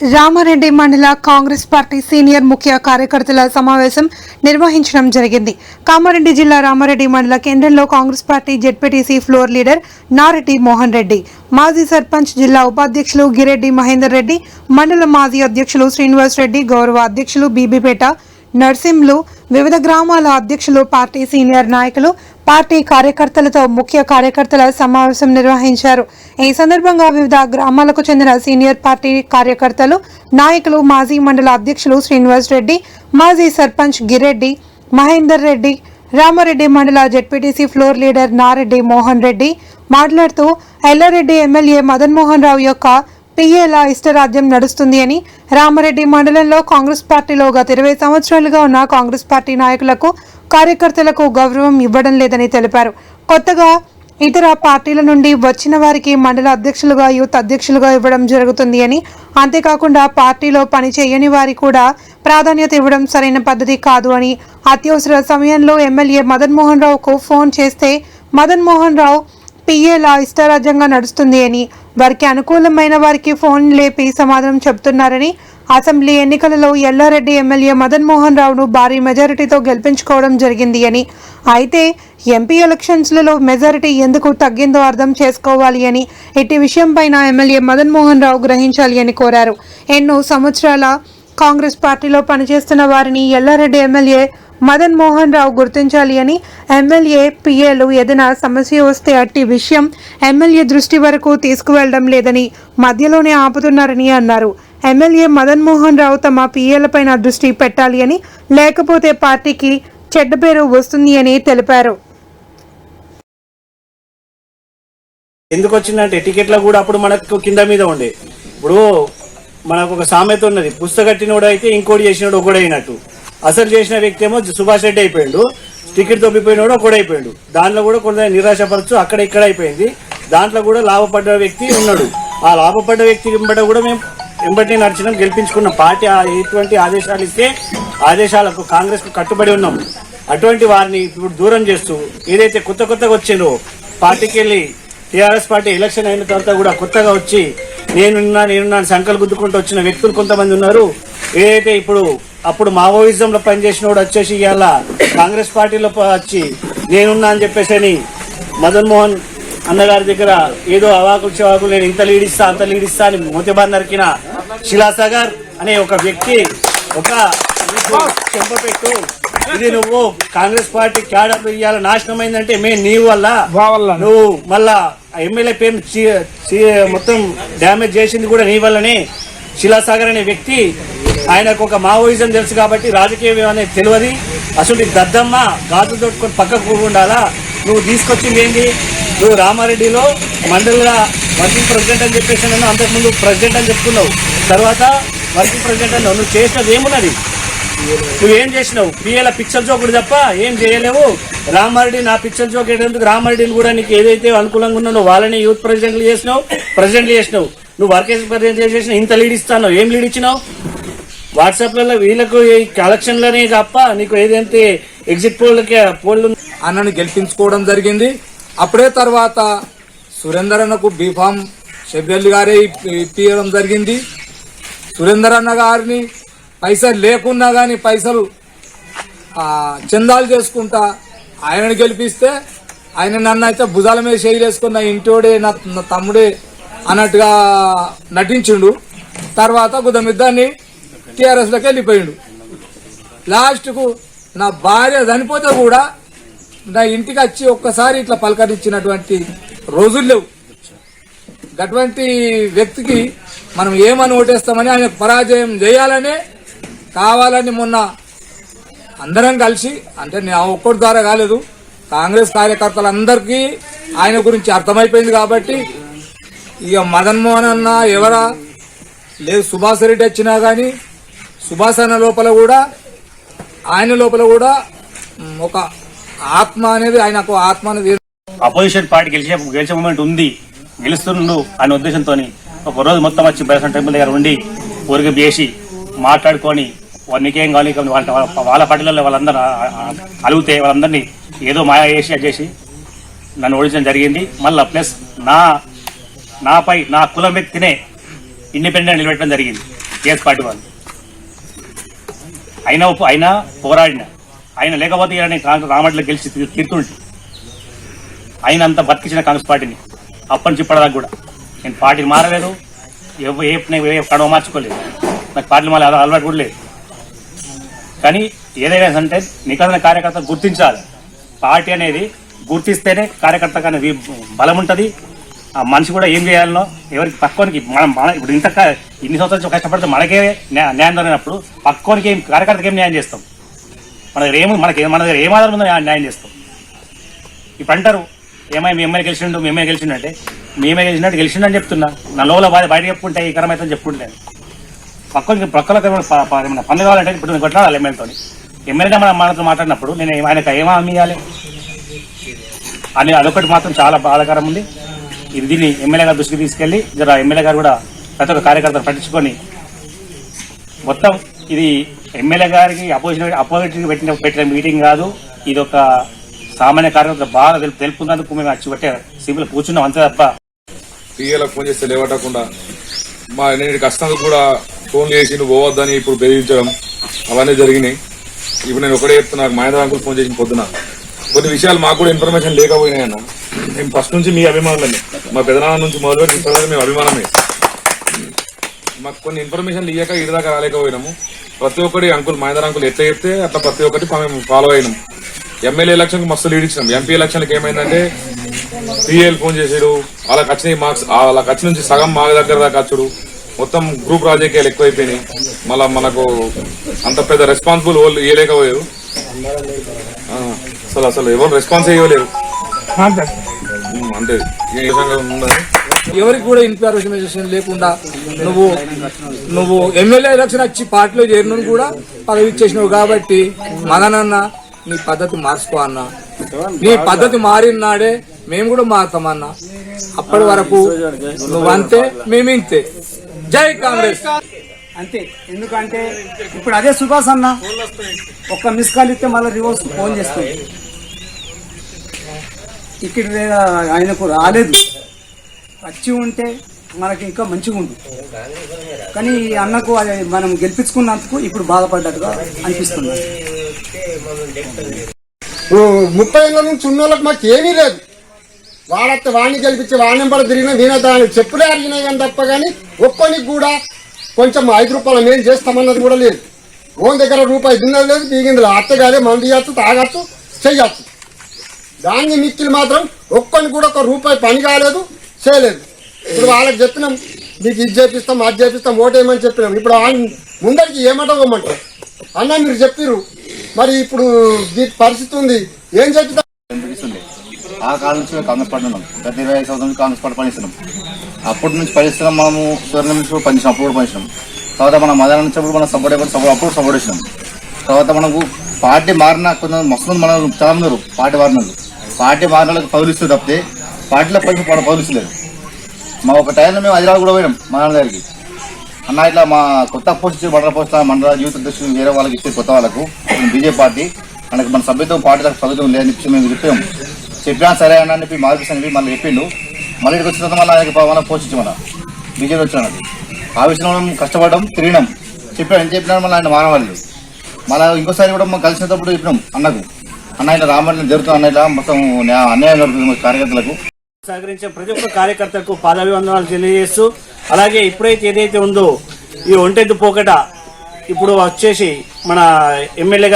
రామారెడ్డి మండల Congress party senior ముఖ్య కార్యకర్తల సమావేశం నిర్వహించడం జరిగింది. కామారెడ్డి జిల్లా రామారెడ్డి మండల కేంద్రంలో Congress party ZPTC floor leader Nareddy Mohan Reddy మాజీ సర్పంచ్ జిల్లా ఉపాధ్యక్షులు గిరెడ్డి మహేందర్ రెడ్డి మండల మాజీ అధ్యక్షులు శ్రీనివాస్ రెడ్డి గౌరవ అధ్యక్షులు బీబీపేట నర్సింలు వివిధ గ్రామాల అధ్యక్షులు పార్టీ సీనియర్ నాయకులు పార్టీ కార్యకర్తలతో ముఖ్య కార్యకర్తల సమావేశం నిర్వహించారు. ఈ సందర్భంగా వివిధ గ్రామాలకు చెందిన సీనియర్ పార్టీ కార్యకర్తలు నాయకులు మాజీ మండల అధ్యక్షులు శ్రీనివాస్ రెడ్డి మాజీ సర్పంచ్ గిరెడ్డి మహేందర్ రెడ్డి రామారెడ్డి మండల ZPTC floor leader Nareddy Mohan Reddy మాట్లాడుతూ ఎల్లారెడ్డి ఎమ్మెల్యే మదన్మోహన్ రావు యొక్క పిఏల ఇష్టరాజ్యం నడుస్తుంది అని రామారెడ్డి మండలంలో కాంగ్రెస్ పార్టీలో గత ఇరవై సంవత్సరాలుగా ఉన్న కాంగ్రెస్ పార్టీ నాయకులకు కార్యకర్తలకు గౌరవం ఇవ్వడం లేదని తెలిపారు. కొత్తగా ఇతర పార్టీల నుండి వచ్చిన వారికి మండల అధ్యక్షులుగా యూత్ అధ్యక్షులుగా ఇవ్వడం జరుగుతుంది అని అంతేకాకుండా పార్టీలో పని చేయని వారి కూడా ప్రాధాన్యత ఇవ్వడం సరైన పద్ధతి కాదు అని అత్యవసర సమయంలో ఎమ్మెల్యే మదన్ మోహన్ రావుకు ఫోన్ చేస్తే మదన్ మోహన్ రావు పిఏలా ఇష్టారాజ్యంగా నడుస్తుంది అని వారికి అనుకూలమైన వారికి ఫోన్ లేపి సమాధానం చెబుతున్నారని అసెంబ్లీ ఎన్నికలలో ఎల్లారెడ్డి ఎమ్మెల్యే మదన్ మోహన్ రావును భారీ మెజారిటీతో గెలిపించుకోవడం జరిగింది అని. అయితే ఎంపీ ఎలక్షన్స్లలో మెజారిటీ ఎందుకు తగ్గిందో అర్థం చేసుకోవాలి అని ఇట్టి విషయంపైన ఎమ్మెల్యే మదన్ మోహన్ రావు గ్రహించాలి అని కోరారు. ఎన్నో సంవత్సరాల కాంగ్రెస్ పార్టీలో పనిచేస్తున్న వారిని ఎల్లారెడ్డి ఎమ్మెల్యే మదన్ మోహన్ రావు గుర్తించాలి అని ఎమ్మెల్యే పిఏలు ఏదైనా సమస్య వస్తే అట్టి విషయం ఎమ్మెల్యే దృష్టి వరకు తీసుకువెళ్ళడం లేదని మధ్యలోనే ఆపుతున్నారని అన్నారు. ఎమ్మెల్యే మదన్ మోహన్ రావు తమ పిఏలపైన దృష్టి పెట్టాలి అని లేకపోతే పార్టీకి చెడ్డ పేరు వస్తుంది అని తెలిపారు. ఎందుకు వచ్చిందంటే టికెట్లో కూడా అప్పుడు మనకు కింద మీద ఉండే. ఇప్పుడు మనకు ఒక సామెత ఉన్నది పుస్తకట్టినోడు అయితే ఇంకోటి చేసినోడు ఒకడైనట్టు అయినట్టు. అసలు చేసిన వ్యక్తి ఏమో సుభాష్ రెడ్డి అయిపోయాడు. టికెట్ తప్పిపోయినోడు ఒకడు అయిపోయాడు. దాంట్లో కూడా కొంత నిరాశపరచు అక్కడ ఇక్కడ అయిపోయింది. దాంట్లో కూడా లాభపడ్డ వ్యక్తి ఉన్నాడు. ఆ లాభపడ్డ వ్యక్తి వెంబడ కూడా మేము వెంబటి నడిచినాం గెలిపించుకున్న. పార్టీ ఎటువంటి ఆదేశాలు ఇస్తే ఆదేశాలకు కాంగ్రెస్కు కట్టుబడి ఉన్నాం. అటువంటి వారిని ఇప్పుడు దూరం చేస్తూ ఏదైతే కొత్త కొత్తగా వచ్చిందో పార్టీకి వెళ్ళి టీఆర్ఎస్ పార్టీ ఎలక్షన్ అయిన తర్వాత కూడా కొత్తగా వచ్చి నేనున్నా నేనున్నా సంకల్ గుద్దుకుంటూ వచ్చిన వ్యక్తులు కొంతమంది ఉన్నారు. ఏదైతే ఇప్పుడు అప్పుడు మావోయిజం లో పనిచేసిన వాడు వచ్చేసి ఇవాళ కాంగ్రెస్ పార్టీలో వచ్చి నేనున్నా అని చెప్పేసి అని మదన్ మోహన్ అన్నగారి దగ్గర ఏదో అవాకులు చెవాకులు నేను ఇంత లీడిస్తా అంత లీడిస్తా అని మోతిబార్ నరికిన శిలాసాగర్ అనే ఒక వ్యక్తి ఒక నీకు చెంపపెట్టు ఇది నువ్వు కాంగ్రెస్ పార్టీ క్యాడర్ ఇవాళ నాశనం అయిందంటే మే నీ వల్ల. నువ్వు మళ్ళా ఎమ్మెల్యే పేరు మొత్తం డ్యామేజ్ చేసింది కూడా నీ వల్లనే. శిలాసాగర్ అనే వ్యక్తి ఆయనకు ఒక మావోయిజం తెలుసు కాబట్టి రాజకీయం అనేది తెలియదు. అసలు దద్దమ్మ గాజు తొట్టుకొని పక్కకు ఉండాలా నువ్వు తీసుకొచ్చింది ఏంటి నువ్వు రామారెడ్డిలో మండలిగా వర్కింగ్ ప్రెసిడెంట్ అని చెప్పేసి నన్ను అంతకుముందు ప్రెసిడెంట్ అని చెప్పుకున్నావు. తర్వాత వర్కింగ్ ప్రెసిడెంట్ అన్నావు నువ్వు చేసినది ఏమున్నది? నువ్వేం చేసినావు? పిఎల పిక్చర్ జోకుడు తప్ప ఏం చేయలేవు. రామారెడ్డి నా పిక్చర్ జోక్ ఎందుకు రామారెడ్డిని కూడా నీకు ఏదైతే అనుకూలంగా ఉన్నానో వాళ్ళని యూత్ ప్రెసిడెంట్లు చేసినావు ప్రెసిడెంట్లు చేసినావు. నువ్వు వర్కేజ్ ప్రెసిడెంట్ చేసిన ఇంత లీడ్ ఇస్తాను ఏం లీడ్ ఇచ్చినావు? వాట్సాప్లలో వీళ్ళకు ఈ కలెక్షన్లనే తప్ప నీకు ఏదైతే ఎగ్జిట్ పోల్కి పోల్లు అన్నని గెలిపించుకోవడం జరిగింది. అప్పుడే తర్వాత సురేందర్ అన్నకు బీఫామ్ షెబ్బెల్లి గారే ఇప్పించడం జరిగింది. సురేందర్ అన్న గారిని పైసలు లేకున్నా కానీ పైసలు చందాలు చేసుకుంటా ఆయనను గెలిపిస్తే ఆయన నన్ను అయితే భుజాల మీద చేయలేసుకున్న ఇంటోడే నా నా తమ్ముడే అన్నట్టుగా నటించిండు. తర్వాత గుదమిద్దాన్ని టీఆర్ఎస్లోకి వెళ్ళిపోయిండు. లాస్ట్కు నా భార్య చనిపోతే కూడా నా ఇంటికి వచ్చి ఒక్కసారి ఇట్లా పలకరించినటువంటి రోజులు లేవు. అటువంటి వ్యక్తికి మనం ఏమని ఓటేస్తామని ఆయన పరాజయం చేయాలనే కావాలని మొన్న అందరం కలిసి అంటే నా ఒక్కటి ద్వారా కాలేదు కాంగ్రెస్ కార్యకర్తలందరికీ ఆయన గురించి అర్థమైపోయింది కాబట్టి ఇక మదన్మోహన్ అన్న ఎవరా లేదు సుభాష్ రెడ్డి వచ్చినా కానీ సుభాసన లోపల కూడా ఆయన లోపల కూడా ఒక ఆత్మ అనేది ఆయనకు ఆత్మ అనేది అపోజిషన్ పార్టీ గెలిచే గెలిచే మూమెంట్ ఉంది. గెలుస్తుండు అనే ఉద్దేశంతో ఒక రోజు మొత్తం వచ్చి బైసన్ టెంపుల్ దగ్గర ఉండి ఊరికి చేసి మాట్లాడుకొని నీకేం కావాలి వాళ్ళ వాళ్ళ పార్టీలలో వాళ్ళందరూ అలిగితే వాళ్ళందరినీ ఏదో మాయా చేసి అది చేసి నన్ను ఓడించడం జరిగింది. మళ్ళీ ప్లస్ నా నాపై నా కులం వ్యక్తినే ఇండిపెండెంట్ నిలబెట్టడం జరిగింది. కేఎస్ పార్టీ వాళ్ళు. అయినా ఆయన అయినా పోరాడిన. ఆయన లేకపోతే ఈయన కాంగ్రెస్ రామట్లో గెలిచి తీరుతుంటే. ఆయన అంత బతికించిన కాంగ్రెస్ పార్టీని. అప్పటి నుంచి ఇప్పటిదాకా కూడా. నేను పార్టీని మారలేదు. ఏ కడవ మార్చుకోలేదు. నాకు పార్టీలు మళ్ళీ అలవాటు కూడా లేదు. కానీ ఏదైనా అంటే నికరణ కార్యకర్త గుర్తించాలి. పార్టీ అనేది గుర్తిస్తేనే కార్యకర్త కానీ బలం ఉంటుంది ఆ మనిషి కూడా ఏం చేయాలనో ఎవరికి పక్కోనికి మనం మన ఇప్పుడు ఇంత ఇన్ని సంవత్సరాలు కష్టపడితే మనకే న్యాయం దొరికినప్పుడు పక్కోనికి ఏం కార్యకర్తకి ఏం న్యాయం చేస్తాం? మన దగ్గర మనకి మన దగ్గర ఏం ఆధారం ఉందో న్యాయం చేస్తాం. ఇప్పుడు అంటారు ఏమై మీ అమ్మాయి గెలిచిండు? మీ గెలిచిండు? అంటే మేమే గెలిచినట్టు గెలిచిండు అని చెప్తున్నా. నా లోపల బయట బయట చెప్పుకుంటే ఈ కరమైతే చెప్పుకుంటే. పక్కన ప్రక్కలకి ఏమైనా పనులు కావాలంటే ఇప్పుడు నేను కొట్లాడాలి ఎమ్మెల్యేతో. ఎమ్మెల్యే మన మనతో మాట్లాడినప్పుడు నేను ఆయనకు ఏమో హామీ ఇవ్వాలి అని అదొకటి మాత్రం చాలా బాధాకరం ఉంది. ఇది దీన్ని ఎమ్మెల్యే గారి దృష్టికి తీసుకెళ్ళి జర ఎమ్మెల్యే గారు కూడా ప్రతి ఒక్క కార్యకర్తలు పట్టించుకొని మొత్తం ఇది ఎమ్మెల్యే గారికి అపోజిషన్ అపోజిషన్ పెట్టిన పెట్టిన మీటింగ్ కాదు. ఇది ఒక సామాన్య కార్యకర్త బాగా తెలుపు తెలుపుకున్నందుకు మేము వచ్చి పెట్టే సింపుల్ కూర్చున్నాం అంతే తప్ప. పిఏలకు ఫోన్ చేస్తే లేవటకుండా మా నేను కష్టంగా కూడా ఫోన్ చేసి నువ్వు పోవద్దని ఇప్పుడు బెదిరించడం అవన్నీ జరిగినాయి. ఇప్పుడు నేను ఒకటే చెప్తున్నా మహేంద్ర అంకుల్ ఫోన్ చేసిన పొద్దున. కొన్ని విషయాలు మాకు కూడా ఇన్ఫర్మేషన్ లేకపోయినాయన్నా మేము ఫస్ట్ నుంచి మీ అభిమానులమే. మా పెదనాన్న నుంచి మొదలుపెట్టి ఇప్పటివరకు మేము అభిమానమే. మాకు కొన్ని ఇన్ఫర్మేషన్ ఇయ్యాక ఇదిదాకా దాకా రాలేకపోయినాము. ప్రతి ఒక్కటి అంకుల్ మహేంద్ర అంకుల్ ఎట్లా చెప్తే అట్లా ప్రతి ఒక్కటి మేము ఫాలో అయినాం. ఎమ్మెల్యే ఎలక్షన్కి మస్తు లీడ్ ఇచ్చినాం. ఎంపీ ఎలక్షన్కి ఏమైందంటే పిఎల్ ఫోన్ చేసాడు. వాళ్ళకి వచ్చిన మార్క్స్. వాళ్ళకి వచ్చి నుంచి సగం మా దగ్గర దాకా వచ్చుడు. మొత్తం గ్రూప్ రాజకీయాలు ఎక్కువైపోయినాయి. మళ్ళా మనకు అంత పెద్ద రెస్పాన్సిబుల్ వాళ్ళు ఇవ్వలేకపోయారు అసలు అసలు ఎవరు రెస్పాన్స్ ఇవ్వలేరు అంటే ఏ విధంగా ఉన్నది ఎవరికి కూడా ఇన్ఫర్మేషన్ లేకుండా నువ్వు నువ్వు ఎమ్మెల్యే ఎలక్షన్ వచ్చి పార్టీలో చేరిన కూడా పదవి ఇచ్చేసినావు కాబట్టి మదనన్న నీ పద్ధతి మార్చుకో అన్న. నీ పద్ధతి మారిన నాడే మేము కూడా మారుతామన్నా అప్పటి వరకు నువ్వంతే మేము ఇంతే జై కాంగ్రెస్. అంతే. ఎందుకంటే ఇప్పుడు అదే సుభాష్ అన్న ఒక్క మిస్ కాల్ ఇస్తే మళ్ళీ రివర్స్ ఫోన్ చేస్తుంది. ఇక్కడ ఆయనకు రాలేదు. వచ్చి ఉంటే మనకి ఇంకా మంచిగా ఉండు. కానీ ఈ అన్నకు అది మనం గెలిపించుకున్నందుకు ఇప్పుడు బాధపడ్డట్టుగా అనిపిస్తుంది. ముప్పై ఏళ్ళ నుంచి ఉన్నోళ్ళకి మాకు ఏమీ లేదు. వాడత్తే వాణ్ణి గెలిపించి వాడిని నెంబర్ తిరిగిన నేనే దాన్ని చెప్పులే అడిగినాయి కానీ తప్ప కానీ ఒక్కొనికి కూడా కొంచెం ఐదు రూపాయలు మేము చేస్తామన్నది కూడా లేదు. ఓన్ దగ్గర రూపాయి తిన్నది లేదు దిగింది లేదు. అత్తగారే మంది చేయచ్చు తాగచ్చు చెయ్యచ్చు. గాంధీ మిత్రులు మాత్రం ఒక్కని కూడా ఒక రూపాయి పని కాలేదు చేయలేదు. ఇప్పుడు వాళ్ళకి చెప్పినాం మీకు ఇది చేపిస్తాం అది చేపిస్తాం ఓటేయమని చెప్పినాం. ఇప్పుడు ముందరికి ఏమంటామంటారు అన్న మీరు చెప్పిర్రు. మరి ఇప్పుడు దీని పరిస్థితి ఉంది. ఏం చెప్తా ఆ కాలం నుంచి మేము కాంగ్రెస్ పార్టీ ఉన్నాం. గత ఇరవై ఐదు నుంచి కాంగ్రెస్ పార్టీ పనిస్తున్నాం అప్పటి నుంచి పనిస్తున్నాం మనము సూర్య నుంచి పనిచినాం అప్పుడు కూడా తర్వాత మనం మదన నుంచి అప్పుడు మనం సపోర్ట్ అయిపోయి అప్పుడు సపోర్ట్ చేసినాం. తర్వాత మనకు పార్టీ మారిన కొంత మస్తు మనం చాలా ఉన్నారు. పార్టీ మారిన పార్టీ మారిన వాళ్ళకి తప్పితే పార్టీలో పని పౌలిస్తలేదు మా ఒక టైంలో మేము హైదరాబాద్ కూడా పోయినాం మా నాన్నగారికి అన్న ఇట్లా మా కొత్త పోస్ట్ మండల పోస్ట్ మండల యూత్ అధ్యక్షులు వేరే వాళ్ళకి ఇచ్చే కొత్త వాళ్ళకు బీజేపీ పార్టీ. మనకి మన సభ్యత్వం పార్టీలకు సభ్యత్వం లేదని చెప్పి మేము చెప్పాము చెప్పినా సరే అని చెప్పి మార్గదర్శనం చెప్పి మళ్ళీ చెప్పిండు. మళ్ళీ ఇక్కడికి వచ్చిన తర్వాత మళ్ళీ ఆయనకి మన పోస్ట్ ఇచ్చి మన బీజేపీ వచ్చినది ఆ విషయంలో మనం కష్టపడడం తిరిగినాం. చెప్పాడు అని చెప్పినా మళ్ళీ ఆయన మానవాళ్ళు మళ్ళీ ఇంకోసారి కూడా మనం కలిసినప్పుడు చెప్పినాం అన్నకు. అన్న ఇట్లా రామని జరుగుతుంది అన్న మొత్తం అన్యాయం జరుగుతుంది కార్యకర్తలకు. సహకరించే ప్రతి ఒక్క కార్యకర్తలకు పాదాభివందనాలు తెలియజేస్తూ అలాగే ఇప్పుడైతే ఏదైతే ఉందో ఈ ఒంటెద్దు పోకట ఇప్పుడు వచ్చేసి మన ఎమ్మెల్యే